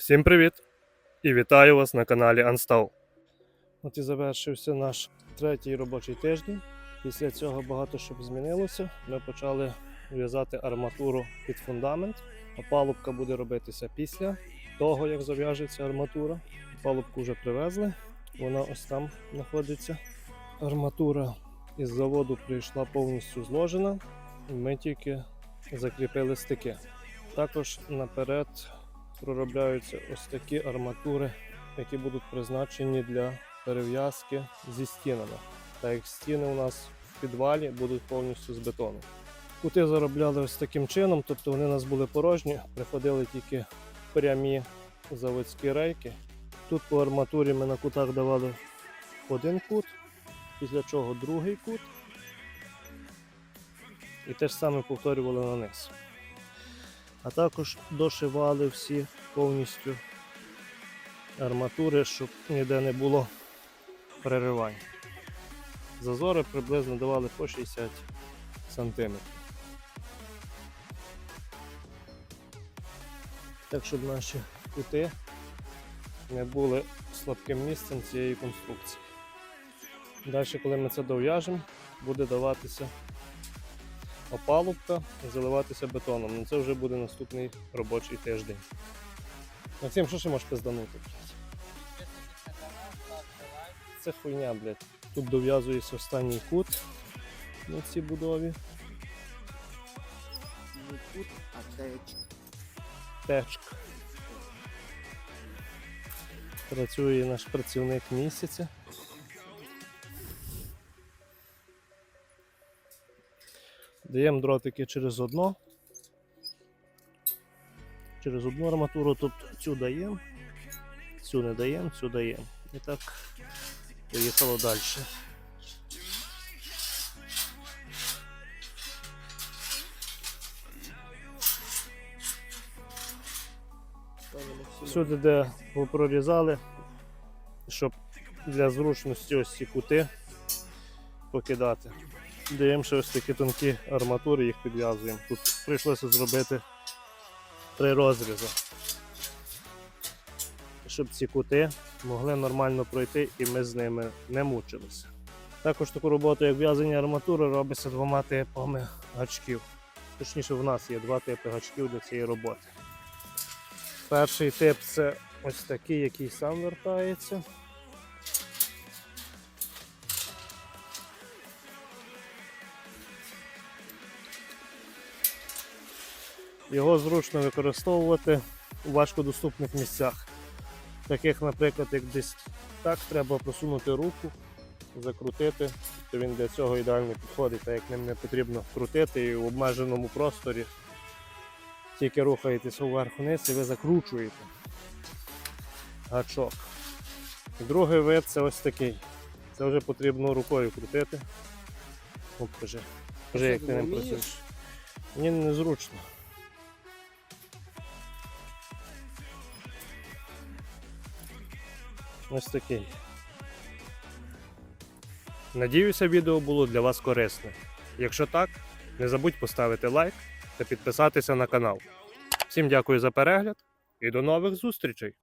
Всім привіт! І вітаю вас на каналі Unstall. От і завершився наш третій робочий тиждень. Після цього багато що змінилося. Ми почали в'язати арматуру під фундамент. Опалубка буде робитися після того, як зав'яжеться арматура. Опалубку вже привезли. Вона ось там знаходиться. Арматура із заводу прийшла повністю зложена. Ми тільки закріпили стики. Також наперед проробляються ось такі арматури, які будуть призначені для перев'язки зі стінами. Так як стіни у нас в підвалі будуть повністю з бетону. Кути заробляли ось таким чином, тобто вони у нас були порожні, приходили тільки прямі заводські рейки. Тут по арматурі ми на кутах давали один кут, після чого другий кут. І те ж саме повторювали на низ. А також дошивали всі повністю арматури, щоб ніде не було переривань. Зазори приблизно давали по 60 см. Так, щоб наші кути не були слабким місцем цієї конструкції. Далі, коли ми це дов'яжемо, буде даватися опалубка і заливатися бетоном. Ну це вже буде наступний робочий тиждень. Максим, що ще можеш пизданути? Це хуйня, блядь. Тут дов'язується останній кут на цій будові. Не кут, а теч. Течка. Працює наш працівник місяця. Даємо дротики через одно. Через одну арматуру, тобто цю даємо, цю не даємо, цю даємо. І так поїхало далі. Всюди, де прорізали, щоб для зручності ось ці кути покидати. Ще ось такі тонкі арматури, їх підв'язуємо. Тут прийшлося зробити три розрізи, щоб ці кути могли нормально пройти і ми з ними не мучилися. Також таку роботу, як в'язання арматури, робиться двома типами гачків. Точніше, в нас є два типи гачків для цієї роботи. Перший тип це ось такий, який сам вертається. Його зручно використовувати у важкодоступних місцях. Таких, наприклад, як десь так, треба просунути руку, закрутити, то він для цього ідеально підходить, так як ним не потрібно крутити і в обмеженому просторі тільки рухаєтесь вверх-вниз і ви закручуєте гачок. Другий вид це ось такий. Це вже потрібно рукою крутити. Покажи. Покажи, як ти ним працюєш. Мені незручно. Ось такий. Надіюся, відео було для вас корисне. Якщо так, не забудь поставити лайк та підписатися на канал. Всім дякую за перегляд і до нових зустрічей!